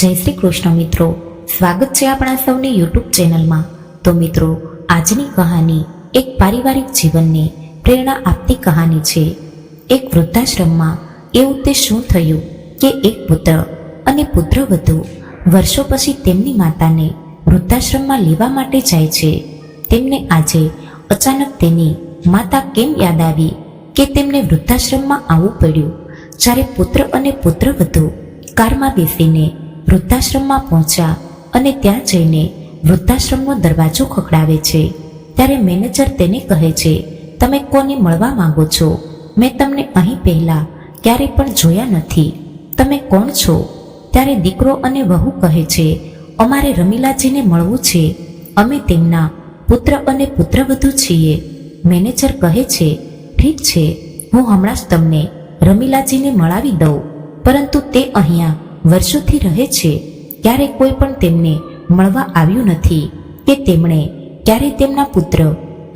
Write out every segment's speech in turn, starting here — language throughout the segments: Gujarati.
જય શ્રી કૃષ્ણ મિત્રો. સ્વાગત છે આપણા સૌની યુટ્યુબ ચેનલમાં. તો મિત્રો, આજની કહાની એક પારિવારિક જીવનને પ્રેરણા આપતી કહાની છે. એક વૃદ્ધાશ્રમમાં એવું તે શું થયું કે એક પુત્ર અને પુત્રવધુ વર્ષો પછી તેમની માતાને વૃદ્ધાશ્રમમાં લેવા માટે જાય છે. તેમને આજે અચાનક તેની માતા કેમ યાદ આવી કે તેમને વૃદ્ધાશ્રમમાં આવવું પડ્યું? જ્યારે પુત્ર અને પુત્રવધુ કારમાં બેસીને વૃદ્ધાશ્રમમાં પહોંચ્યા અને ત્યાં જઈને વૃદ્ધાશ્રમનો દરવાજો ખખડાવે છે. ત્યારે મેનેજર તેને કહે છે, તમે કોને મળવા માંગો છો? મેં તમને અહીં પહેલા ક્યારેય પણ જોયા નથી. તમે કોણ છો? ત્યારે દીકરો અને વહુ કહે છે, અમારે રમીલાજીને મળવું છે. અમે તેમના પુત્ર અને પુત્રવધુ છીએ. મેનેજર કહે છે, ઠીક છે, હું હમણાં જ તમને રમીલાજીને મળાવી દઉં. પરંતુ તે અહીંયા વર્ષોથી રહે છે ક્યારેય કોઈ પણ તેમને મળવા આવ્યું નથી કે તેમણે ક્યારેય તેમના પુત્ર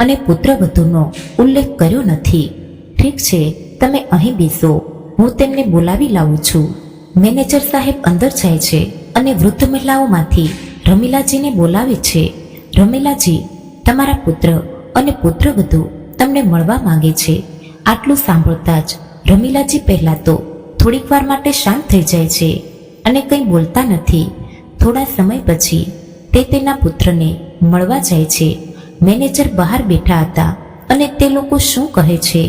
અને પુત્રવધુનો ઉલ્લેખ કર્યો નથી. ઠીક છે, તમે અહીં બેસો, હું તેમને બોલાવી લાવું છું. મેનેજર સાહેબ અંદર જાય છે અને વૃદ્ધ મહિલાઓમાંથી રમીલાજીને બોલાવે છે. રમીલાજી, તમારા પુત્ર અને પુત્રવધુ તમને મળવા માંગે છે. આટલું સાંભળતા જ રમીલાજી પહેલાં તો થોડીક વાર માટે શાંત થઈ જાય છે. અને કંઈ બોલતા નથી. થોડા સમય પછી તે તેના પુત્રને મળવા જાય છે. મેનેજર બહાર બેઠા હતા અને તે લોકો શું કહે છે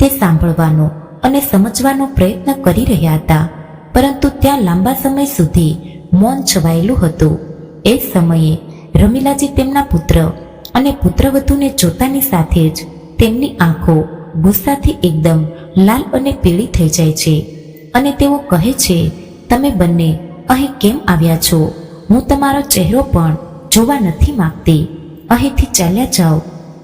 તે સાંભળવાનો અને સમજવાનો પ્રયત્ન કરી રહ્યા હતા. પરંતુ ત્યાં લાંબા સમય સુધી મૌન છવાયેલું હતું. એ સમયે રમીલાજી તેમના પુત્ર અને પુત્રવધુને જોતાની સાથે જ તેમની આંખો ગુસ્સાથી એકદમ લાલ અને પીળી થઈ જાય છે અને તેઓ કહે છે તમે બંને અહીં કેમ આવ્યા છો? હું તમારો ચહેરો પણ જોવા નથી માંગતી. અહીંથી ચાલ્યા જાઓ.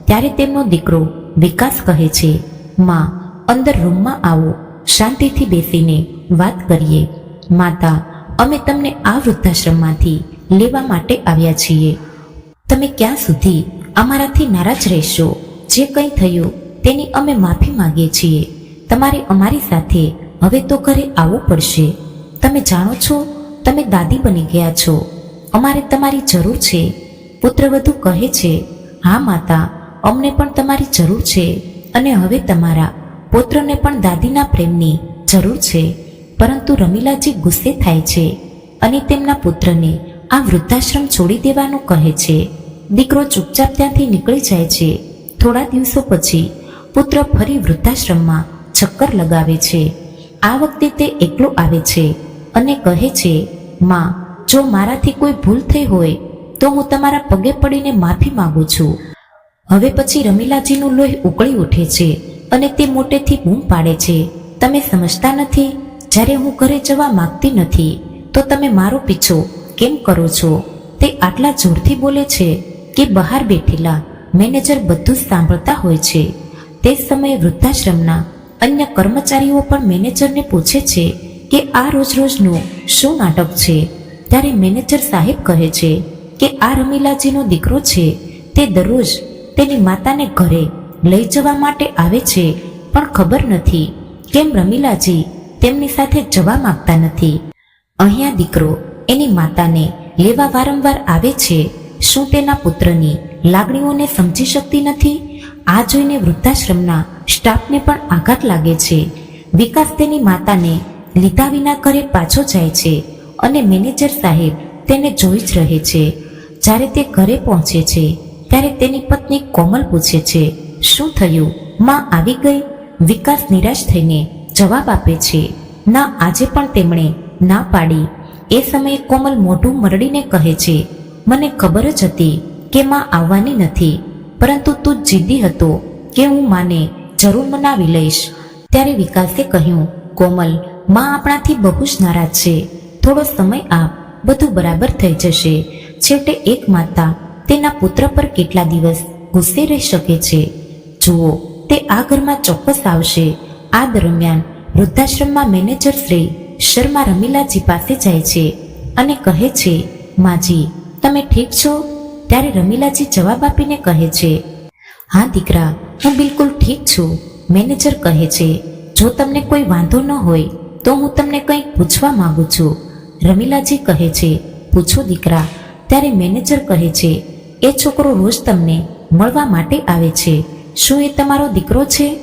ત્યારે તેમનો દીકરો વિકાસ કહે છે, માં, અંદર રૂમમાં આવો. શાંતિથી બેસીને વાત કરીએ. માતા, અમે તમને આ વૃદ્ધાશ્રમમાંથી લેવા માટે આવ્યા છીએ. તમે ક્યાં સુધી અમારાથી નારાજ રહેશો? જે કંઈ થયું, તેની અમે માફી માંગીએ છીએ. તમારે અમારી સાથે હવે તો ઘરે આવવું પડશે. તમે જાણો છો, તમે દાદી બની ગયા છો. અમારે તમારી જરૂર છે. પુત્રવધુ કહે છે, હા, માતા, અમને પણ તમારી જરૂર છે અને હવે તમારા પુત્રને પણ દાદીના પ્રેમની જરૂર છે. પરંતુ રમીલાજી ગુસ્સે થાય છે અને તેમના પુત્રને આ વૃદ્ધાશ્રમ છોડી દેવાનું કહે છે. દીકરો ચૂપચાપ ત્યાંથી નીકળી જાય છે. થોડા દિવસો પછી પુત્ર ફરી વૃદ્ધાશ્રમમાં ચક્કર લગાવે છે. આ વખતે તે એકલો આવે છે. અને કહે છે, માં, જો મારાથી કોઈ ભૂલ થઈ હોય, તો હું તમારા પગે પડીને માફી માંગુ છું. હવે પછી રમીલાજીનું લોહી ઉકળી ઉઠે છે અને તે મોટેથી બૂમ પાડે છે. તમે સમજતા નથી, જ્યારે હું ઘરે જવા માંગતી નથી, તો તમે મારો પીછો કેમ કરો છો? તે આટલા જોરથી બોલે છે કે બહાર બેઠેલા મેનેજર બધું સાંભળતા હોય છે. તે સમયે વૃદ્ધાશ્રમના અન્ય કર્મચારીઓ પણ મેનેજરને પૂછે છે કે આ રોજ રોજનું શું નાટક છે? ત્યારે મેનેજર સાહેબ કહે છે કે આ રમીલાજીનો દીકરો છે. તે દરરોજ તેની માતાને ઘરે લઈ જવા માટે આવે છે, પણ ખબર નથી કેમ રમીલાજી તેમની સાથે જવા માંગતા નથી. અહીંયા દીકરો એની માતાને લેવા વારંવાર આવે છે. શું તેના પુત્રની લાગણીઓને સમજી શકતી નથી? આ જોઈને વૃદ્ધાશ્રમના સ્ટાફને પણ આઘાત લાગે છે. વિકાસ તેની માતાને લીધા વિના ઘરે પાછો જાય છે અને મેનેજર સાહેબ તેને જોઈ જ રહે છે. જ્યારે તે ઘરે પહોંચે છે, ત્યારે તેની પત્ની કોમલ પૂછે છે, શું થયું? માં આવી ગઈ? વિકાસ નિરાશ થઈને જવાબ આપે છે, ના, આજે પણ તેમણે ના પાડી. એ સમયે કોમલ મોઢું મરડીને કહે છે, મને ખબર જ હતી કે માં આવવાની નથી, પરંતુ તું જીદી હતો કે હું માને જરૂર મનાવી લઈશ. ત્યારે વિકાસે કહ્યું, કોમલ માં આપણાથી બહુ જ નારાજ છે. થોડો સમય આપ, બધું બરાબર થઈ જશે. છેવટે એક માતા તેના પુત્ર પર કેટલા દિવસ ગુસ્સે રહી શકે છે. જુઓ, તે આ ઘરમાં ચોક્કસ આવશે. આ દરમિયાન વૃદ્ધાશ્રમમાં મેનેજર શ્રી શર્મા રમીલાજી પાસે જાય છે અને કહે છે, માજી, તમે ઠીક છો? ત્યારે રમીલાજી જવાબ આપીને કહે છે, હા દીકરા, હું બિલકુલ ઠીક છું. મેનેજર કહે છે, જો તમને કોઈ વાંધો ન હોય તો હું તમને કંઈક પૂછવા માંગુ છું. રમીલાજી કહે છે, પૂછો દીકરા. ત્યારે મેનેજર કહે છે, એ છોકરો રોજ તમને મળવા માટે આવે છે. શું એ તમારો દીકરો છે?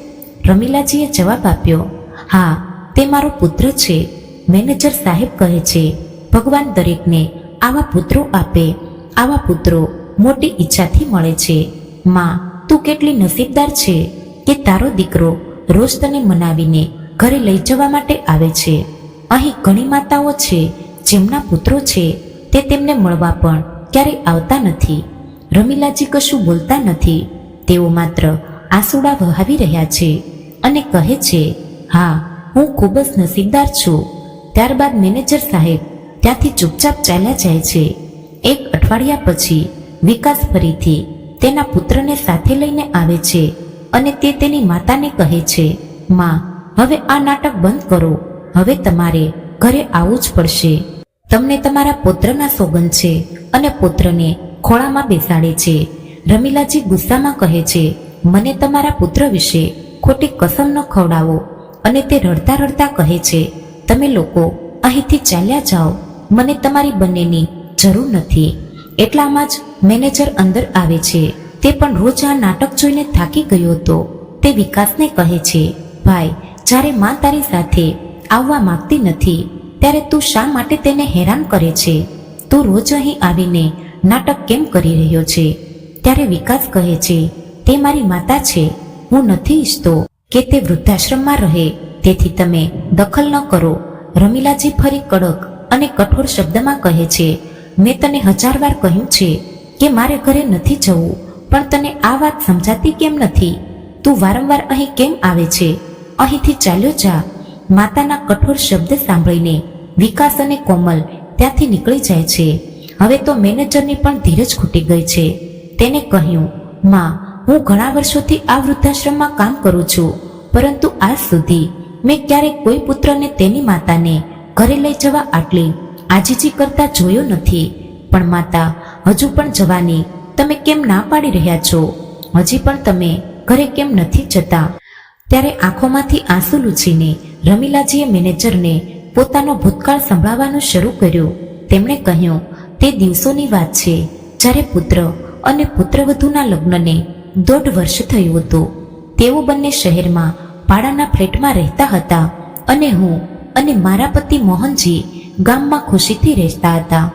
રમીલાજીએ જવાબ આપ્યો, હા, તે મારો પુત્ર છે. મેનેજર સાહેબ કહે છે, ભગવાન દરેકને આવા પુત્રો આપે. આવા પુત્રો મોટી ઈચ્છાથી મળે છે. માં, તું કેટલી નસીબદાર છે કે તારો દીકરો રોજ તને મનાવીને ઘરે લઈ જવા માટે આવે છે. અહીં ઘણી માતાઓ છે, જેમના પુત્રો છે, તે તેમને મળવા પણ ક્યારેય આવતા નથી. રમીલાજી કશું બોલતા નથી. તેઓ માત્ર આંસુડા વહાવી રહ્યા છે અને કહે છે, હા, હું ખૂબ જ નસીબદાર છું. ત્યારબાદ મેનેજર સાહેબ ત્યાંથી ચૂપચાપ ચાલ્યા જાય છે. એક અઠવાડિયા પછી વિકાસ ફરીથી તેના પુત્રને સાથે લઈને આવે છે અને તે તેની માતાને કહે છે, માં હવે આ નાટક બંધ કરો. હવે તમારે ઘરે આવવું જ પડશે. તમને તમારા પુત્રના સોગંદ છે અને પુત્રને ખોળામાં બેસાડે છે. રમીલાજી ગુસ્સામાં કહે છે, મને તમારા પુત્ર વિશે ખોટી કસમ ન ખવડાવો. અને તે રડતા રડતા કહે છે, તમે લોકો અહીંથી ચાલ્યા જાઓ. મને તમારી બંનેની જરૂર નથી. એટલામાં જ મેનેજર અંદર આવે છે. તે પણ રોજ આ નાટક જોઈને થાકી ગયો હતો. તે વિકાસને કહે છે, ભાઈ જ્યારે માં તારી સાથે આવવા માંગતી નથી, ત્યારે તું શા માટે તેને હેરાન કરે છે? તું રોજ અહીં આવીને નાટક કેમ કરી રહ્યો છે? ત્યારે વિકાસ કહે છે, તે મારી માતા છે, હું નથી ઈચ્છતો કે તે વૃદ્ધાશ્રમમાં રહે. તેથી તમે દખલ ન કરો. રમીલાજી ફરી કડક અને કઠોર શબ્દમાં કહે છે, મેં તને હજાર વાર કહ્યું છે કે મારે ઘરે નથી જવું, પણ તને આ વાત સમજાતી કેમ નથી? તું વારંવાર અહીં કેમ આવે છે? અહીંથી ચાલ્યો જા. માતાના કઠોર શબ્દ સાંભળીને વિકાસ અને કોમલ ત્યાંથી નીકળી જાય છે. હવે તો મેનેજરની પણ ધીરજ ખૂટી ગઈ છે. તેને કહ્યું, માં, હું ઘણા વર્ષોથી આ વૃદ્ધાશ્રમમાં કામ કરું છું. પરંતુ આજ સુધી મેં ક્યારેય કોઈ પુત્રને તેની માતાને ઘરે લઈ જવા આટલી આજીજી કરતા જોયો નથી. પણ માતા, હજુ પણ જવાની તમે કેમ ના પાડી રહ્યા છો? હજી પણ તમે ઘરે કેમ નથી જતા? ત્યારે આંખોમાંથી આંસુ લૂછીને રમીલાજીએ મેનેજરને પોતાનો ભૂતકાળ સંભળાવવાનું શરૂ કર્યું. તેમણે કહ્યું, તે દિવસોની વાત છે જ્યારે પુત્ર અને પુત્રવધુના લગ્નને દોઢ વર્ષ થયું હતું. તેઓ બંને શહેરમાં ભાડાના ફ્લેટમાં રહેતા હતા અને હું અને મારા પતિ મોહનજી ગામમાં ખુશીથી રહેતા હતા.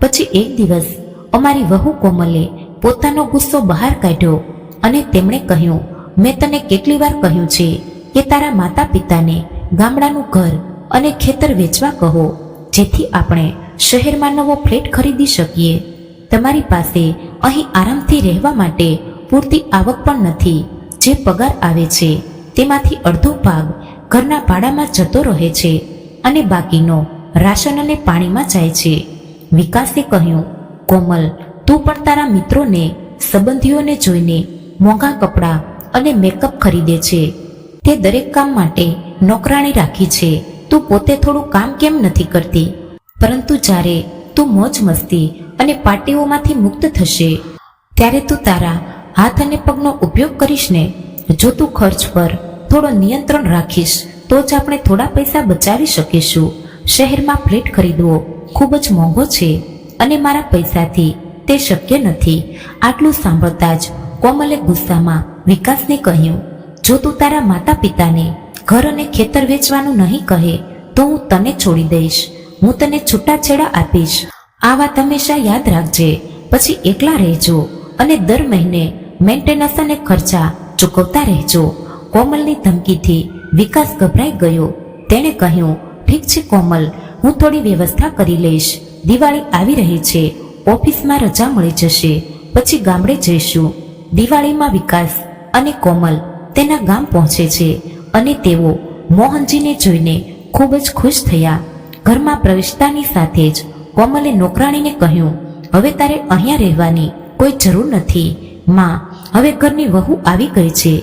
પછી એક દિવસ અમારી વહુ કોમલે પોતાનો ગુસ્સો બહાર કાઢ્યો અને તેમણે કહ્યું મેં તને કેટલી વાર કહ્યું છે કે તારા માતા પિતાને ગામડાનું ઘર અને ખેતર વેચવા કહો, જેથી આપણે શહેરમાં નવો ફ્લેટ ખરીદી શકીએ. તમારી પાસે અહીં આરામથી રહેવા માટે પૂરતી આવક પણ નથી. જે પગાર આવે છે, તેમાંથી અડધો ભાગ ઘરના ભાડામાં જતો રહે છે અને બાકીનો રાશન અને પાણીમાં જાય છે. વિકાસે કહ્યું, કોમલ, તું પણ તારા મિત્રોને, સંબંધીઓને જોઈને મોંઘા કપડાં અને મેકઅપ ખરીદે છે. તે દરેક કામ માટે નોકરાણી રાખી છે. તું પોતે થોડું કામ કેમ નથી કરતી? પરંતુ જ્યારે તું મોજ મસ્તી અને પાર્ટીઓમાંથી મુક્ત થશે, ત્યારે તું તારા હાથ અને પગનો ઉપયોગ કરીશ ને. જો તું ખર્ચ પર થોડો નિયંત્રણ રાખીશ, તો જ આપણે થોડા પૈસા બચાવી શકીશું. શહેરમાં ફ્લેટ ખરીદવો ખૂબ જ મોંઘો છે અને મારા પૈસાથી તે શક્ય નથી. આટલું સાંભળતા જ કોમલે ગુસ્સામાં વિકાસને કહ્યું, જો તું તારા માતા પિતાને ઘર અને ખેતર વેચવાનું નહીં કહે, તો હું તને છોડી દઈશ. હું તને છૂટાછેડા આપીશ. આ વાત હંમેશા યાદ રાખજે. પછી એકલા રહેજો અને દર મહિને મેન્ટેનન્સ અને ખર્ચા ચૂકવતા રહેજો. કોમલની ધમકીથી વિકાસ ગભરાઈ ગયો. તેણે કહ્યું, ઠીક છે કોમલ, હું થોડી વ્યવસ્થા કરી લઈશ. દિવાળી આવી રહી છે. ઓફિસમાં રજા મળી જશે. પછી ગામડે જઈશું. દિવાળીમાં વિકાસ અને કોમલ તેના ગામ પહોંચે છે અને તેઓ મોહનજીને જોઈને ખૂબ જ ખુશ થયા. ઘરમાં પ્રવેશતાની સાથે જ કોમલે નોકરાણીને કહ્યું, હવે તારે અહીંયા રહેવાની કોઈ જરૂર નથી. માં, હવે ઘરની વહુ આવી ગઈ છે.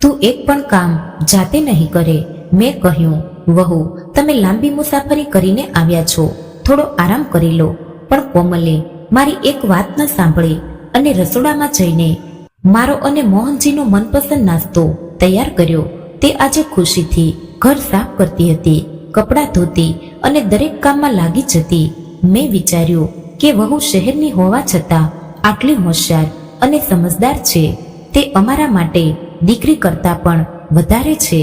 તું એક પણ કામ જાતે નહીં કરે. મેં કહ્યું, વહુ, તમે લાંબી મુસાફરી કરીને આવ્યા છો. થોડો આરામ કરી લો. પણ કોમલે મારી એક વાત ન સાંભળી અને રસોડામાં જઈને મારો અને મોહનજીનો મનપસંદ નાસ્તો તૈયાર કર્યો. તે આજે ખુશીથી ઘર સાફ કરતી હતી, કપડાં ધોતી અને દરેક કામમાં લાગી જતી. મેં વિચાર્યું કે વહુ શહેરની હોવા છતાં આટલી હોશિયાર અને સમજદાર છે. તે અમારા માટે દીકરી કરતાં પણ વધારે છે.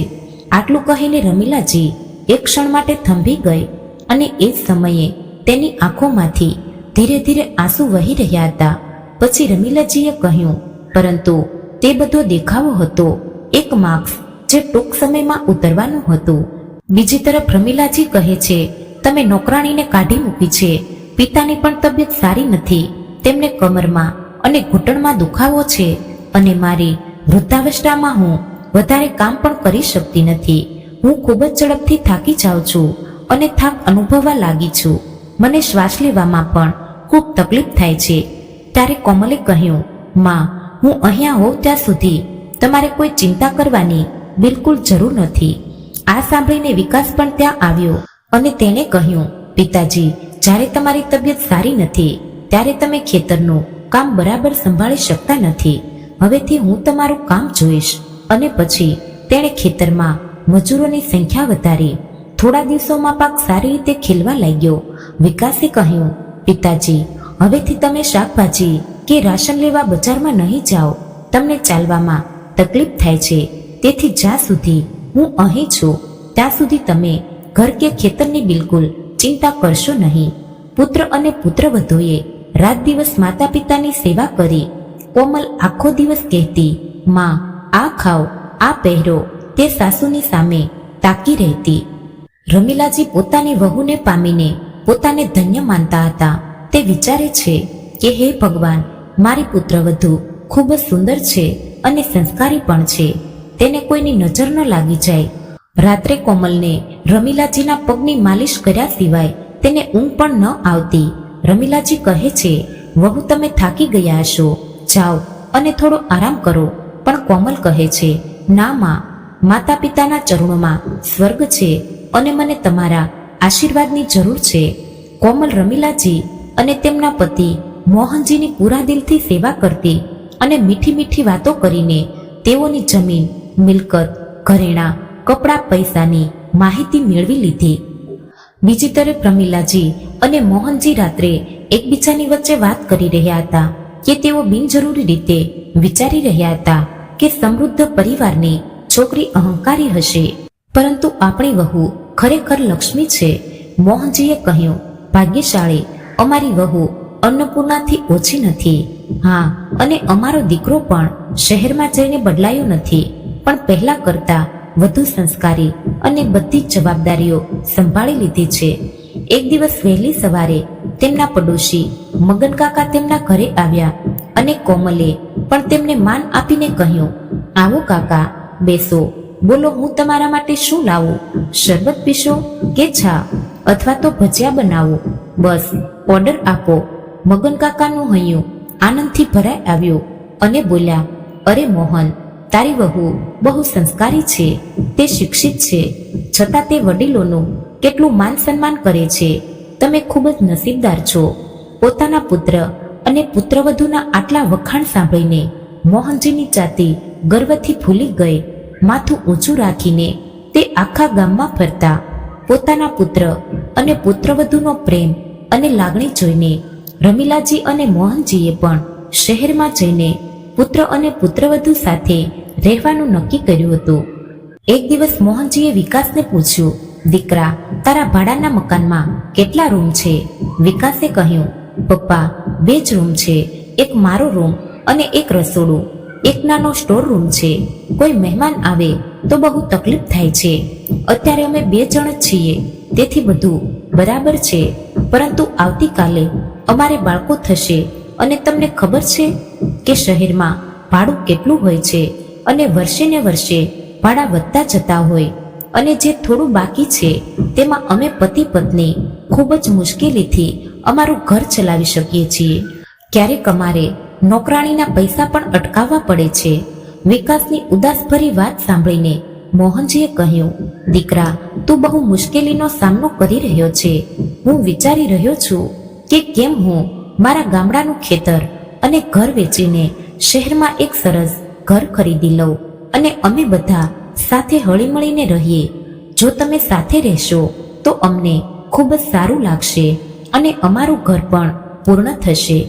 આટલું કહીને રમીલાજી એક ક્ષણ માટે થંભી ગઈ અને એ સમયે તેની આંખોમાંથી ધીરે ધીરે આંસુ વહી રહ્યા હતા. પછી રમીલાજીએ કહ્યું પરંતુ તે બધો દેખાવો હતો, એક માર્ક્સ જે ટૂંક સમયમાં ઉતરવાનું હતું. બીજી તરફ રમીલાજી કહે છે, તમે નોકરાણીને કાઢી મૂકી છે. પિતાની પણ તબિયત સારી નથી. તેમને કમરમાં અને ઘૂંટણમાં દુખાવો છે અને મારી વૃદ્ધાવસ્થામાં હું વધારે કામ પણ કરી શકતી નથી. હું ખૂબ જ ઝડપથી થાકી જાઉં છું અને થાક અનુભવવા લાગી છું. મને શ્વાસ લેવામાં પણ ખૂબ તકલીફ થાય છે. ત્યારે કોમલે કહ્યું, માં હું અહીંયા હોઉં ત્યાં સુધી તમારે કોઈ ચિંતા કરવાની બિલકુલ જરૂર નથી. આ સાંભળીને વિકાસ પણ ત્યાં આવ્યો અને તેણે કહ્યું, પિતાજી, જ્યારે તમારી તબિયત સારી નથી, ત્યારે તમે ખેતરનું કામ બરાબર સંભાળી શકતા નથી. હવેથી હું તમારું કામ જોઈશ. અને પછી તેણે ખેતરમાં મજૂરોની સંખ્યા વધારી. થોડા દિવસોમાં પાક સારી રીતે ખીલવા લાગ્યો. વિકાસે કહ્યું, પિતાજી, હવેથી તમે શાકભાજી કે રાશન લેવા બજારમાં નહીં જાઓ, તમને ચાલવામાં તકલીફ થાય છે. તેથી જ્યાં સુધી હું અહીં છું, ત્યાં સુધી તમે ઘર કે ખેતરની બિલકુલ ચિંતા કરશો નહીં. પુત્ર અને પુત્રવધુએ રાત દિવસ માતા પિતાની સેવા કરી. કોમલ આખો દિવસ કહેતી, માં, આ ખાઓ, આ પહેરો. તે સાસુની સામે તાકી રહેતી. રમીલાજી પોતાની વહુને પામીને પોતાને ધન્ય માનતા હતા. તે વિચારે છે કે, હે ભગવાન મારી પુત્રવધુ ખૂબ જ સુંદર છે અને સંસ્કારી પણ છે. તેને કોઈની નજર ન લાગી જાય. રાત્રે કોમલને રમીલાજીના પગની માલિશ કર્યા સિવાય તેને ઊંઘ પણ ન આવતી. રમીલાજી કહે છે, વહુ, તમે થાકી ગયા હશો. જાઓ અને થોડો આરામ કરો. પણ કોમલ કહે છે, ના, માં. માતા પિતાના ચરણોમાં સ્વર્ગ છે અને મને તમારા આશીર્વાદની જરૂર છે. કોમલ, રમીલાજી અને તેમના પતિ મોહનજીની પૂરા દિલથી સેવા કરતી અને મીઠી મીઠી વાતો કરીને તેઓની જમીન, મિલકત, ઘરેણાં, કપડાં, પૈસાની માહિતી મેળવી લીધી. બીજી તરફ પ્રમીલાજી અને મોહનજી રાત્રે એકબીજાની વચ્ચે વાત કરી રહ્યા હતા કે તેઓ બિનજરૂરી રીતે વિચારી રહ્યા હતા કે સમૃદ્ધ પરિવારની છોકરી અહંકારી હશે. પરંતુ આપણી વહુ ખરેખર લક્ષ્મી છે. મોહનજીએ કહ્યું, ભાગ્યશાળી, અમારી વહુ અન્નપૂર્ણાથી ઓછી નથી. હા, અને અમારો દીકરો પણ શહેરમાં જઈને બદલાયો નથી. પણ પહેલા કરતા વધુ સંસ્કારી અને બધી જ જવાબદારીઓ સંભાળી લીધી છે. એક દિવસ વહેલી સવારે તેમના પડોશી મગન કાકા તેમના ઘરે આવ્યા અને કોમલે પણ તેમને માન આપીને કહ્યું, આવો કાકા, બેસો. બોલો, હું તમારા માટે શું લાવું? શરબત પીશો કે ચા? અથવા તો ભજીયા બનાવો? બસ, ઓર્ડર આપો. મગન કાકાનું હૈયું આનંદથી ભરાઈ આવ્યું અને બોલ્યા, અરે મોહન, તારી વહુ બહુ સંસ્કારી છે, તે શિક્ષિત છે. છતાં તે વડીલોનું કેટલું માન સન્માન કરે છે. તમે ખૂબ જ નસીબદાર છો. પોતાના પુત્ર અને પુત્રવધુના આટલા વખાણ સાંભળીને મોહનજીની જાતિ ગર્વથી ફૂલી ગઈ, માથું ઊંચું રાખીને તે આખા ગામમાં ફરતા. પોતાના પુત્ર અને પુત્રવધુનો પ્રેમ અને લાગણી જોઈને રમીલાજી અને મોહનજીએ પણ શહેરમાં જઈને પુત્ર અને પુત્રવધુ સાથે રહેવાનું નક્કી કર્યું હતું. એક દિવસ મોહનજીએ વિકાસને પૂછ્યું, દીકરા, તારા ભાડાના મકાનમાં કેટલા રૂમ છે? વિકાસે કહ્યું, પપ્પા, બે જ રૂમ છે. એક મારો રૂમ અને એક રસોડું. એક નાનો સ્ટોર રૂમ છે. કોઈ મહેમાન આવે તો બહુ તકલીફ થાય છે. અત્યારે અમે બે જણ જ છીએ. તેથી બધું બરાબર છે. પરંતુ આવતીકાલે અમારે બાળકો થશે અને તમને ખબર છે કે શહેરમાં ભાડું કેટલું હોય છે અને વર્ષે ને વર્ષે ભાડા વધતા જતા હોય અને જે થોડું બાકી છે તેમાં અમે પતિ પત્ની ખૂબ જ મુશ્કેલીથી અમારું ઘર ચલાવી શકીએ છીએ. ક્યારેક અમારે નોકરાણીના પૈસા પણ અટકાવવા પડે છે. વિકાસની ઉદાસભરી વાત સાંભળીને મોહનજીએ કહ્યું, દીકરા, તું બહુ મુશ્કેલીનો સામનો કરી રહ્યો છે. હું વિચારી રહ્યો છું કે કેમ હું મારા ગામડાનું ખેતર અને ઘર વેચીને શહેરમાં એક સરસ ઘર ખરીદી લઉં અને અમે બધા સાથે હળીમળીને રહીએ. જો તમે સાથે રહેશો, તો અમને ખૂબ જ સારું લાગશે અને અમારું ઘર પણ પૂર્ણ થશે.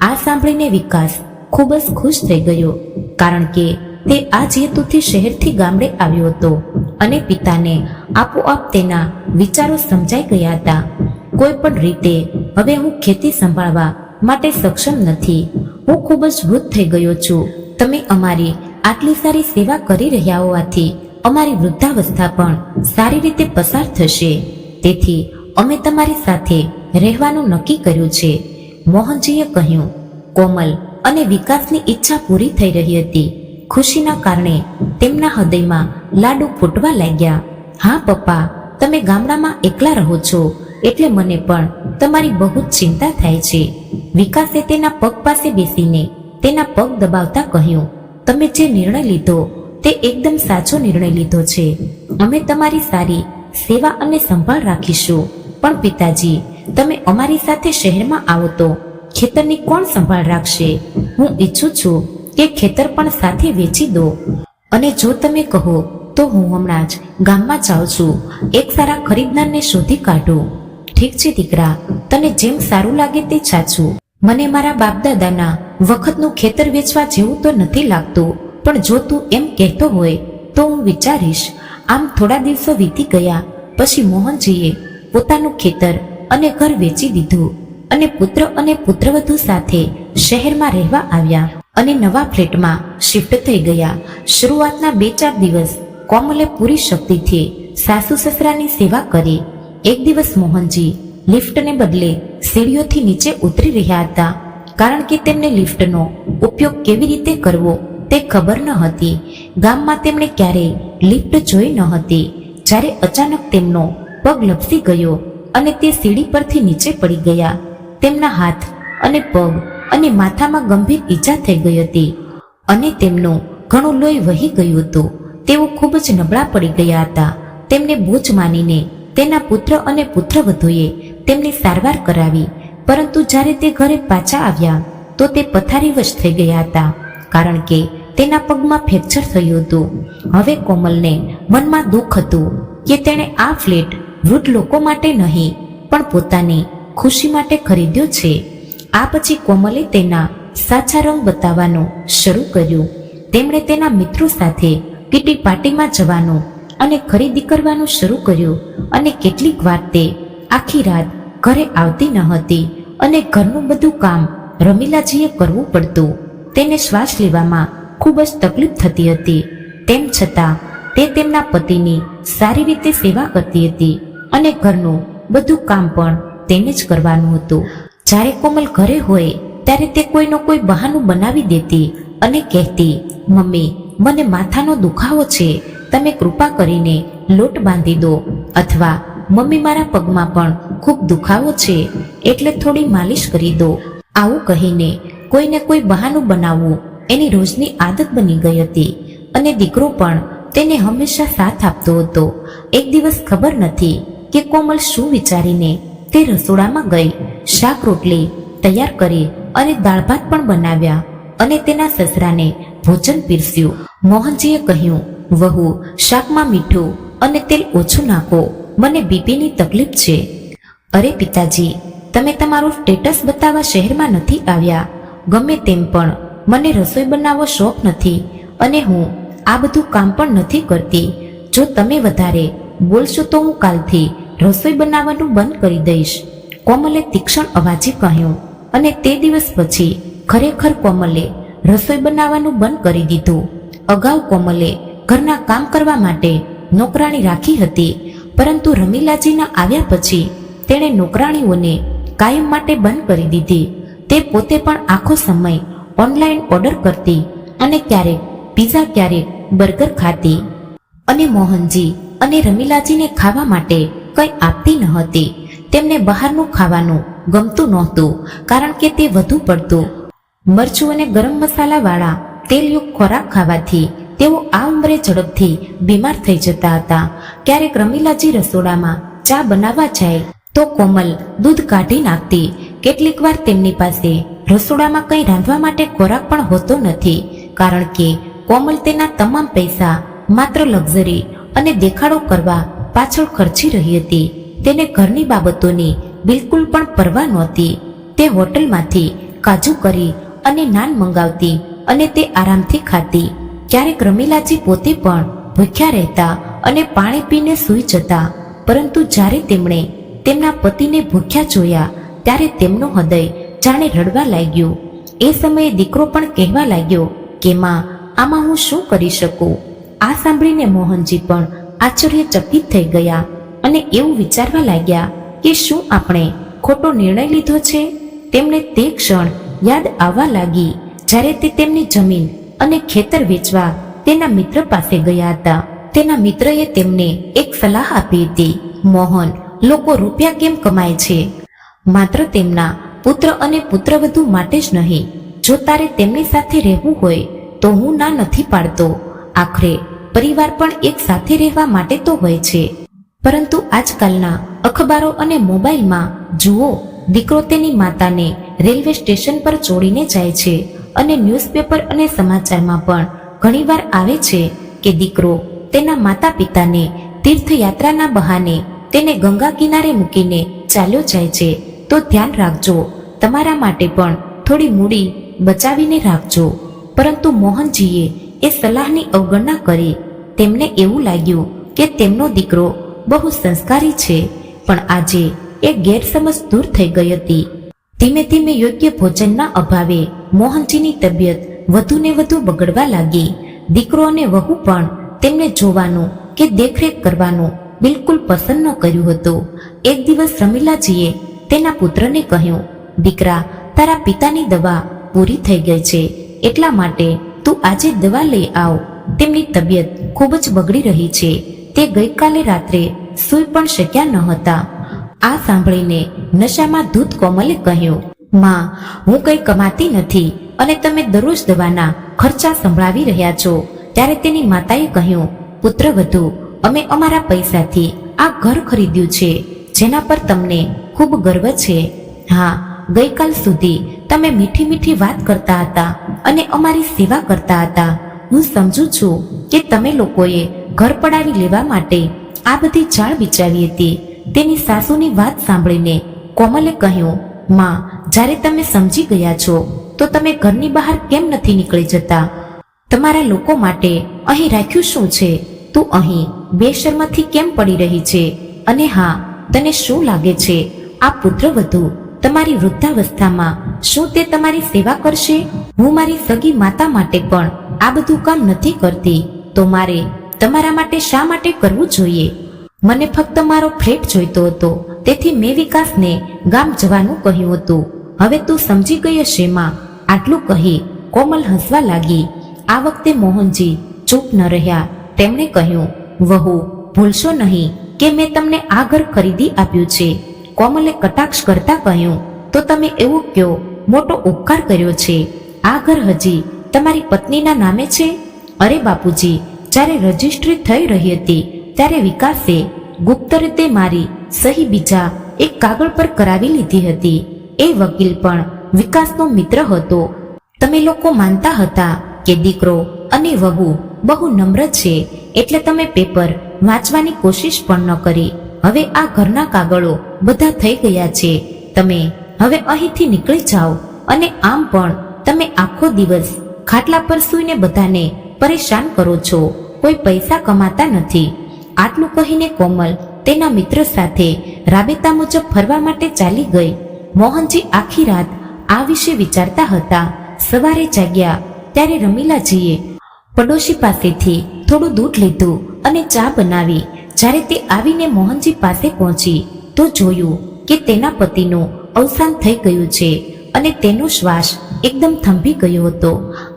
આ સાંભળીને વિકાસ ખૂબ જ ખુશ થઈ ગયો, કારણ કે તે આ જ હેતુથી શહેરથી ગામડે આવ્યો હતો અને પિતાને આપોઆપ તેના વિચારો સમજાઈ ગયા હતા. કોઈ પણ રીતે હવે હું ખેતી સંભાળવા માટે સક્ષમ નથી. હું ખૂબ જ વૃદ્ધ થઈ ગયો છું. તમે અમારી આટલી સારી સેવા કરી રહ્યા હોવાથી અમારી વૃદ્ધાવસ્થા પણ સારી રીતે પસાર થશે. તેથી અમે તમારી સાથે રહેવાનું નક્કી કર્યું છે. મોહનજીએ કહ્યું, કોમલ અને વિકાસની ઈચ્છા પૂરી થઈ રહી હતી. ખુશીના કારણે તેમના હૃદયમાં લાડુ ફૂટવા લાગ્યા. હા, પપ્પા, તમે ગામડામાં એકલા રહો છો, એટલે મને પણ તમારી બહુ જ ચિંતા થાય છે. વિકાસે તેના પગ પાસે બેસીને તેના પગ દબાવતા કહ્યું, તમે જે નિર્ણય લીધો તે એકદમ સાચો નિર્ણય લીધો છે. અમે તમારી સારી સેવા અને સંભાળ રાખીશું. પણ પિતાજી, તમે અમારી સાથે શહેરમાં આવો તો ખેતરની કોણ સંભાળ રાખશે? હું ઈચ્છું છું કે ખેતર પણ સાથે વેચી દો. અને જો તમે કહો, તો હું હમણાં જ ગામમાં જાઉં છું. એક સારા ખરીદનારને શોધી કાઢો. ઠીક છે દીકરા, તને જેમ સારું લાગે તે ચાચું મને મારા બાપદાદાના વખતનું ખેતર વેચવા જેવું તો નથી લાગતું, પણ જો તું એમ કહેતો હોય, તો હું વિચારીશ, આમ થોડા દિવસો વીતી ગયા, પછી મોહનજીએ પોતાનું ખેતર અને ઘર વેચી દીધું. અને પુત્ર અને પુત્રવધુ સાથે શહેરમાં રહેવા આવ્યા. અને નવા ફ્લેટમાં શિફ્ટ થઈ ગયા. શરૂઆતના બે ચાર દિવસ કોમલે પૂરી શક્તિથી સાસુ સસરાની સેવા કરી. એક દિવસ મોહનજી લિફ્ટને બદલે સીડીઓથી નીચે ઉતરી રહ્યા હતા. કારણ કે તેમને લિફ્ટનો ઉપયોગ કેવી રીતે કરવો તે ખબર ન હતી. ગામમાં તેમણે ક્યારેય લિફ્ટ જોઈ ન હતી. જ્યારે અચાનક તેમનો પગ લપસી ગયો અને તે સીડી પરથી નીચે પડી ગયા. તેમના હાથ અને પગ અને માથામાં ગંભીર ઈજા થઈ ગઈ હતી. અને તેમનું ઘણું લોહી વહી ગયું હતું. તેઓ ખૂબ જ નબળા પડી ગયા હતા. તેમને બોજ માનીને તેના પુત્ર અને પુત્રવધુએ તેમની સારવાર કરાવી. પરંતુ જ્યારે તે ઘરે પાછા આવ્યા, તો તે પથારીવશ થઈ ગયા હતા. કારણ કે તેના પગમાં ફ્રેક્ચર થયું હતું. હવે કોમલને મનમાં દુઃખ હતું કે તેણે આ ફ્લેટ વૃદ્ધ લોકો માટે નહીં, પણ પોતાની ખુશી માટે ખરીદ્યો છે. આ પછી કોમલે તેના સાચા રંગ બતાવવાનું શરૂ કર્યું. તેમણે તેના મિત્રો સાથે કીટી પાર્ટીમાં જવાનું અને ખરીદી કરવાનું શરૂ કર્યું અને કેટલીક વાર તે આખી રાત ઘરે આવતી ન હતી અને ઘરનું બધું કામ રમીલાજીએ કરવું પડતું. તેને શ્વાસ લેવામાં ખૂબ જ તકલીફ થતી હતી. તેમ છતાં તે તેમના પતિની સારી રીતે સેવા કરતી હતી અને ઘરનું બધું કામ પણ તેને જ કરવાનું હતું. જ્યારે કોમલ ઘરે હોય, ત્યારે તે કોઈનો કોઈ બહાનું બનાવી દેતી અને કહેતી, મમ્મી, મને માથાનો દુખાવો છે. તમે કૃપા કરીને લોટ બાંધી દો. અથવા, મમ્મી, મારા પગમાં પણ ખૂબ દુખાવો છે, એટલે થોડી માલિશ કરી દો. આવું કહીને કોઈને કોઈ બહાનું બનાવવું એની રોજની આદત બની ગઈ હતી અને દીકરો પણ તેને હંમેશા સાથ આપતો હતો. એક દિવસ ખબર નથી કે કોમલ શું વિચારીને તે રસોડામાં ગઈ શાક રોટલી તૈયાર કરી અને દાળ ભાત પણ બનાવ્યા અને તેના સસરાને ભોજન પીરસ્યું. મોહનજીએ કહ્યું, વહુ, શાકમાં મીઠું અને તેલ ઓછું નાખો. મને બીપીની તકલીફ છે. અરે પિતાજી, તમે તમારું સ્ટેટસ બતાવવા શહેરમાં નથી આવ્યા. ગમે તેમ પણ મને રસોઈ બનાવવો શોખ નથી અને હું આ બધું કામ પણ નથી કરતી. જો તમે વધારે બોલશો તો હું કાલથી રસોઈ બનાવવાનું બંધ કરી દઈશ. કોમલે તીક્ષ્ણ અવાજે કહ્યું, અને તે દિવસ પછી ખરેખર કોમલે રસોઈ બનાવવાનું બંધ કરી દીધું. અગાઉ કોમલે ઘરના કામ કરવા માટે નોકરાણી રાખી હતી, પરંતુ રમીલાજીના આવ્યા પછી તેણે નોકરાણીઓને કાયમ માટે બંધ કરી દીધી. તે પોતે પણ આખો સમય ઓનલાઈન ઓર્ડર કરતી અને ક્યારેક પીઝા, ક્યારેક બર્ગર ખાતી. અને મોહનજી અને રમીલાજીને ખાવા માટે કંઈ આપતી ન હતી. તેમને બહારનું ખાવાનું ગમતું નહોતું, કારણ કે તે વધુ પડતું. મરચું અને ગરમ મસાલાવાળા તેલયુક્ત ખોરાક ખાવાથી તેઓ આ ઉંમરે ઝડપથી બીમાર થઈ જતા હતા. ક્યારેક રમીલાજી રસોડામાં ચા બનાવવા જાય તો કોમલ દૂધ કાઢી નાખતી. કેટલીક વાર તેમની પાસે રસોડામાં કંઈ રાંધવા માટે ખોરાક પણ હોતો નથી, કારણ કે કોમલ તેના તમામ પૈસા માત્ર લક્ઝરી અને દેખાડો કરવા પાછળ ખર્ચી રહી હતી. તેને ઘરની બાબતોની બિલકુલ પણ પરવા નહોતી. તે હોટલમાંથી કાજુ કરી અને નાન મંગાવતી અને તે આરામથી ખાતી ક્યારેક રમીલાજી પોતે પણ ભૂખ્યા રહેતા અને પાણી પીને સૂઈ જતા, પરંતુ જ્યારે તેમણે તેમના પતિને ભૂખ્યા જોયા, ત્યારે તેમનું હૃદય જાણે રડવા લાગ્યું. એ સમયે દીકરો પણ કહેવા લાગ્યો કે, માં, આમાં હું શું કરી શકું? આ સાંભળીને મોહનજી પણ આશ્ચર્યચકિત થઈ ગયા. અને એવું વિચારવા લાગ્યા કે શું આપણે ખોટો નિર્ણય લીધો છે? તેમને તે ક્ષણ યાદ આવવા લાગી જ્યારે તે તેમની જમીન અને ખેતર વેચવા તેના મિત્ર પાસે ગયા હતા. તેના મિત્રએ તેમને એક સલાહ આપી હતી, મોહન, લોકો રૂપિયા કેમ કમાય છે? માત્ર તેમના પુત્ર અને પુત્રવધુ માટે જ નહીં. જો તારે તેમની સાથે રહેવું હોય, તો હું ના નથી પાડતો. આખરે પરિવાર પણ એક સાથે રહેવા માટે તો હોય છે. પરંતુ આજકાલના અખબારો અને મોબાઈલમાં જુઓ, દીકરો તેની માતાને રેલવે સ્ટેશન પર ચોડીને જાય છે અને ન્યૂઝપેપર અને સમાચારમાં પણ ઘણીવાર આવે છે કે દીકરો તેના માતા પિતાને તીર્થયાત્રાના બહાને તેને ગંગા કિનારે મૂકીને ચાલ્યો જાય છે. તો ધ્યાન રાખજો, તમારા માટે પણ થોડી મૂડી બચાવીને રાખજો. પરંતુ મોહનજીએ એ સલાહની અવગણના કરી. તેમને એવું લાગ્યું કે તેમનો દીકરો બહુ સંસ્કારી છે, પણ આજે એ ગેરસમજ દૂર થઈ ગઈ હતી. ધીમે ધીમે યોગ્ય ભોજનના અભાવે મોહનજીની તબિયત વધુ ને વધુ બગડવા લાગી. દીકરો અને વહુ પણ તેમને જોવાનું કે દેખરેખ કરવાનું બિલકુલ પસંદ ન કર્યું હતું. એક દિવસ રમીલાજીએ તેના પુત્રને કહ્યું, દીકરા, તારા પિતાની દવા પૂરી થઈ ગઈ છે, એટલા માટે તું આજે દવા લઈ આવ. તેમની તબિયત ખૂબ જ બગડી રહી છે. તે ગઈકાલે રાત્રે સૂઈ પણ શક્યા ન હતા. આ સાંભળીને નશામાં ધૂત કોમલે કહ્યું, માં, હું કંઈ કમાતી નથી અને તમે દરરોજ દવાના ખર્ચા સંભળાવી રહ્યા છો. ત્યારે તેની માતાએ કહ્યું, પુત્ર વધુ, અમે અમારા પૈસાથી આ ઘર ખરીદ્યું છે, જેના પર તમને ખૂબ ગર્વ છે. હા, ગઈકાલ સુધી તમે મીઠી મીઠી વાત કરતા હતા અને અમારી સેવા કરતા હતા. હું સમજુ છું કે તમે લોકોએ ઘર પડાવી લેવા માટે આ બધી ચાળ વિચારી હતી. તેની સાસુની વાત સાંભળીને કોમલે કહ્યું, માં, જ્યારે તમે સમજી ગયા છો, તો તમે ઘરની બહાર કેમ નથી નીકળી જતા? તમારા લોકો માટે અહીં રાખ્યું શું છે? તું અહીં બેશર્મથી કેમ પડી રહી છે? અને હા, તને શું લાગે છે? આ પુત્રવધુ તમારી વૃદ્ધાવસ્થામાં શું તે તમારી સેવા કરશે? હું મારી સગી માતા માટે પણ આ બધું કામ નથી કરતી, તો મારે તમારા માટે શા માટે કરવું જોઈએ? મને ફક્ત મારો ફ્લેટ જોઈતો હતો, તેથી મેં વિકાસને ગામ જવાનું કહ્યું હતું. હવે તું સમજી ગઈ હશે, માં. આટલું કહી કોમલ હસવા લાગી. આ વખતે મોહનજી ચૂપ ન રહ્યા. તેમણે કહ્યું, વહુ, ભૂલશો નહીં કે મેં તમને આ ઘર ખરીદી આપ્યું છે. કોમલે કટાક્ષ કરતા કહ્યું, તો તમે એવું કયો, મોટો ઉપકાર કર્યો છે. આ ઘર હજી તમારી પત્નીના નામે છે? અરે બાપુજી જ્યારે રજીસ્ટ્રી થઈ રહી હતી, ત્યારે વિકાસે ગુપ્ત રીતે મારી સહી બીજા એક કાગળ પર કરાવી લીધી હતી. એ વકીલ પણ વિકાસનો મિત્ર હતો. તમે લોકો માનતા હતા કે દીકરો અને વહુ બહુ નમ્ર છે, એટલે તમે પેપર વાંચવાની કોશિશ પણ ન કરી. હવે આ ઘરના કાગળો બધા થઈ ગયા છે. તમે હવે અહીંથી નીકળી જાઓ અને આમ પણ તમે આખો દિવસ ખાટલા પર સૂઈને બધાને પરેશાન કરો છો. કોઈ પૈસા કમાતા નથી. આટલું કહીને કોમલ તેના મિત્ર સાથે રાબેતા મુજબ ફરવા માટે ચાલી ગઈ. મોહનજી આખી રાત આ વિશે વિચારતા હતા. સવારે જાગ્યા ત્યારે રમીલાજીએ પડોશી પાસેથી થોડું દૂધ લીધું અને ચા બનાવી. જ્યારે તે આવીને મોહનજી પાસે પહોંચી, તો જોયું કે તેના પતિનું અવસાન થઈ ગયું છે અને તેનો શ્વાસ એકદમ થંભી ગયો હતો.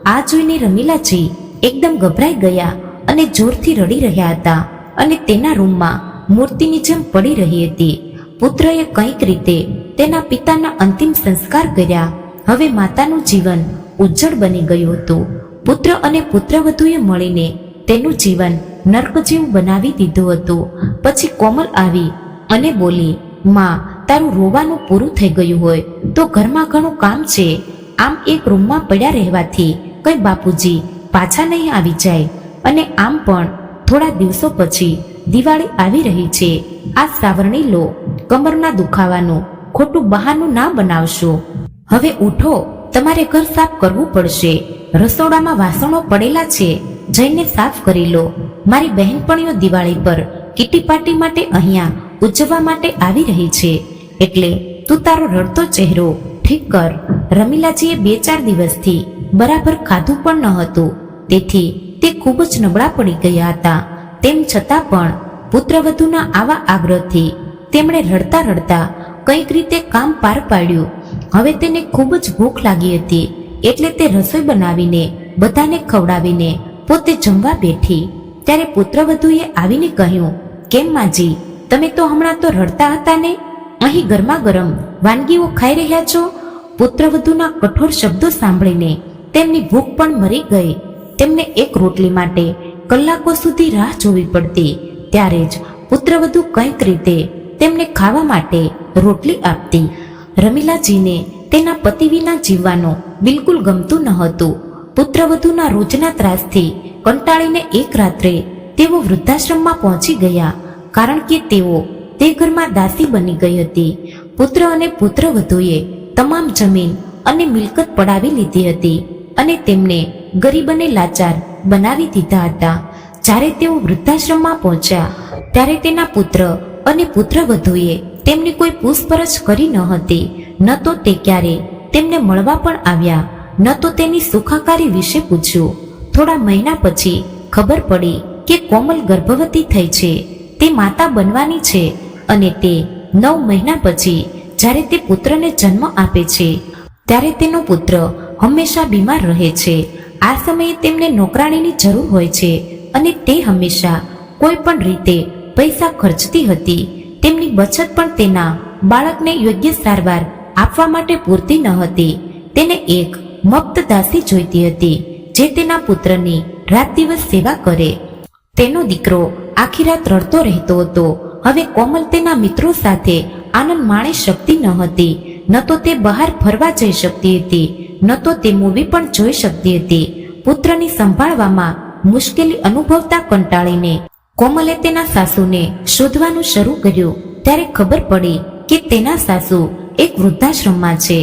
આ જોઈને રમીલાજી એકદમ ગભરાઈ ગયા અને જોરથી રડી રહ્યા હતા અને તેના રૂમમાં મૂર્તિની જેમ પડી રહી હતી. પુત્રએ કંઈક રીતે તેના પિતાના અંતિમ સંસ્કાર કર્યા. હવે માતાનું જીવન ઉજ્જળ બની ગયું હતું. પુત્ર અને પુત્રવધુએ મળીને તેનું જીવન નર્ક જેવું બનાવી દીધું હતું. પછી કોમલ આવી અને બોલી, માં, તારું રોવાનું પૂરું થઈ ગયું હોય તો ઘરમાં ઘણું કામ છે. આમ એક રૂમમાં પડ્યા રહેવાથી કઈ બાપુજી પાછા નહીં આવી જાય. અને આમ પણ થોડા દિવસો પછી દિવાળી આવી રહી છે. આ સાવરણી લો કમરના દુખાવાનું, ખોટું બહાનું ના બનાવશો. હવે ઉઠો, તમારે ઘર સાફ કરવું પડશે. રસોડામાં વાસણો પડેલા છે, જઈને સાફ કરી લો. મારી બહેનપણીઓ દિવાળી પર કીટી પાર્ટી માટે અહીંયા ઉજવવા માટે આવી રહી છે. એટલે તું તારો રડતો ચહેરો ઠીક કર. રમીલાજીએ બે ચાર દિવસથી બરાબર ખાધું પણ ન હતું. તેથી તે ખૂબ જ નબળા પડી ગયા હતા. તેમ છતાં પણ પુત્રવધુના આવા આગ્રહથી તેમણે રડતા રડતા કંઈક રીતે કામ પાર પાડ્યું. હવે તેને ખૂબ જ ભૂખ લાગી હતી, એટલે તે રસોઈ બનાવીને બધાને ખવડાવીને પોતે જમવા બેઠી. ત્યારે પુત્રવધુએ આવીને કહ્યું, કેમ માજી, તમે તો હમણાં તો રડતા હતા ને? અહીં ગરમા ગરમ વાનગીઓ ખાઈ રહ્યા છો? પુત્રવધુના કઠોર શબ્દો સાંભળીને તેમની ભૂખ પણ મરી ગઈ. તેમને એક રોટલી માટે કલાકો સુધી રાહ જોવી પડતી. ત્યારે જ પુત્રવધુ કંઈક રીતે તેમને ખાવા માટે રોટલી આપતી. રમીલાજીને તેના પતિ વિના જીવવાનું બિલકુલ ગમતું ન હતું. પુત્રવધુના રોજના ત્રાસથી કંટાળીને એક રાત્રે તેઓ વૃદ્ધાશ્રમમાં પહોંચી ગયા, કારણ કે તેઓ તે ઘરમાં દાસી બની ગઈ હતી. પુત્ર અને પુત્રવધુએ તમામ જમીન અને મિલકત પડાવી લીધી હતી અને તેમને ગરીબ અને લાચાર બનાવી દીધા હતા. જ્યારે તેઓ વૃદ્ધાશ્રમમાં પહોંચ્યા, ત્યારે તેના પુત્ર અને પુત્રવધુએ તેમની કોઈ પૂછપરછ કરી ન હતી. ન તો તે ક્યારે તેમને મળવા પણ આવ્યા, ન તો તેની સુખાકારી વિશે પૂછ્યું. થોડા મહિના પછી ખબર પડી કે કોમલ ગર્ભવતી થઈ છે. તે માતા બનવાની છે અને તે નવ મહિના પછી જ્યારે તે પુત્રને જન્મ આપે છે, ત્યારે તેનો પુત્ર હંમેશા બીમાર રહે છે. આ સમયે તેમને નોકરાણીની જરૂર હોય છે અને તે હંમેશા કોઈ પણ રીતે પૈસા ખર્ચતી હતી. તેમની બચત પણ તેના બાળકને યોગ્ય સારવાર આપવા માટે પૂરતી ન હતી. તેને એક મફત દાસી જોઈતી હતી, જે તેના પુત્રની રાત દિવસ સેવા કરે. તેનો દીકરો આખી રાત રડતો રહેતો હતો. હવે કોમલ તેના મિત્રો સાથે આનંદ માણી શકતી ન હતી, ન તો તે બહાર ફરવા જઈ શકતી હતી. ન તો તે મૂવી પણ જોઈ શકતી હતી. પુત્રની સંભાળવામાં મુશ્કેલી અનુભવતા કંટાળીને કોમલે તેના સાસુને શોધવાનું શરૂ કર્યું. ત્યારે ખબર પડી કે તેના સાસુ એક વૃદ્ધાશ્રમમાં છે.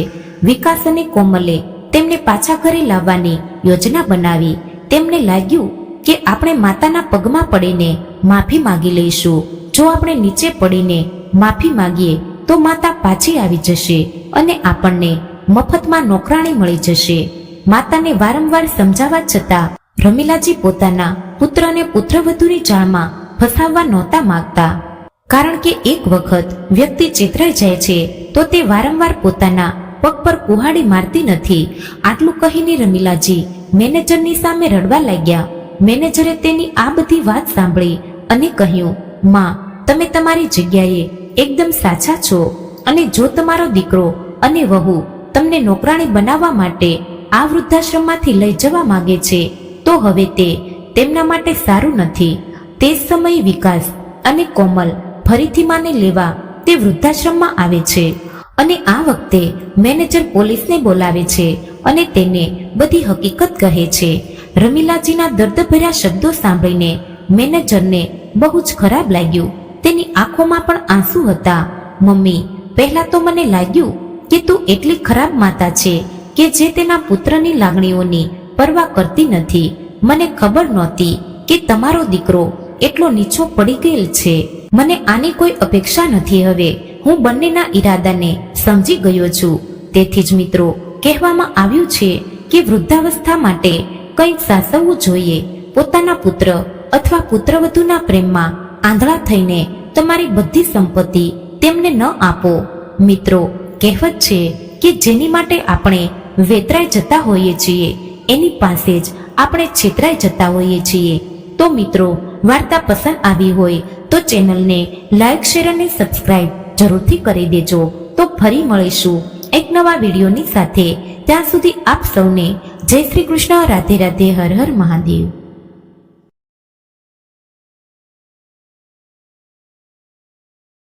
વિકાસ અને કોમલે તેમને પાછા ઘરે લાવવાની યોજના બનાવી. તેમને લાગ્યું કે આપણે માતાના પગમાં પડીને માફી માગી લઈશું. જો આપણે નીચે પડીને માફી માંગીએ તો માતા પાછી આવી જશે અને આપણને મફતમાં નોકરાણી મળી જશે. માતાને વારંવાર સમજાવવા છતાં રમીલાજી પોતાના પુત્ર અને પુત્રવધુની જાળમાં ફસાવવા નહોતા માગતા. કારણ કે એક વખત વ્યક્તિ ચેતરાઈ જાય છે, તો તે વારંવાર પોતાના પગ પર કુહાડી મારતી નથી. આટલું કહીને રમીલાજી મેનેજરની સામે રડવા લાગ્યા. મેનેજરે તેની આ બધી વાત સાંભળી અને કહ્યું, માં, તમે તમારી જગ્યાએ એકદમ સાચા છો અને જો તમારો દીકરો અને વહુ તમને નોકરાણી બનાવવા માટે આ વૃદ્ધાશ્રમમાંથી લઈ જવા માગે છે, તો હવે તે તેમના માટે સારું નથી. તે સમયે વિકાસ અને કોમલ ફરીથી માને લેવા તે વૃદ્ધાશ્રમમાં આવે છે અને આ વખતે મેનેજર પોલીસને બોલાવે છે અને તેને બધી હકીકત કહે છે. રમીલાજીના દર્દભર્યા શબ્દો સાંભળીને મેનેજરને બહુ જ ખરાબ લાગ્યું. તેની આંખોમાં પણ આંસુ હતા. મમ્મી, પહેલા તો મને લાગ્યું કે તું એટલી ખરાબ માતા છે, કે જે તેના પુત્રની લાગણીઓની પરવા કરતી નથી. મને ખબર નહોતી કે તમારો દીકરો એટલો નીચો પડી ગયેલ છે. મને આની કોઈ અપેક્ષા નથી હવે. હું બંનેના ઈરાદાને સમજી ગયો છું. તેથી જ મિત્રો, કહેવામાં આવ્યું છે કે વૃદ્ધાવસ્થા માટે કંઈક સાસવવું જોઈએ. પોતાના પુત્ર અથવા પુત્રવધુના પ્રેમમાં આંધળા થઈને તમારી બધી સંપત્તિ તેમને ન આપો. મિત્રો કહેવત છે કે જેની માટે આપણે વેતરાઈ જતા હોઈએ છીએ, એની પાસે જ આપણે છેતરાઈ જતા હોઈએ છીએ. તો મિત્રો, વાર્તા પસંદ આવી હોય તો ચેનલને લાઈક, શેર અને સબસ્ક્રાઇબ જરૂરથી કરી દેજો. તો ફરી મળીશું એક નવા વિડીયોની સાથે. ત્યાં સુધી આપ સૌને જય શ્રી કૃષ્ણ, રાધે રાધે, હર હર મહાદેવ.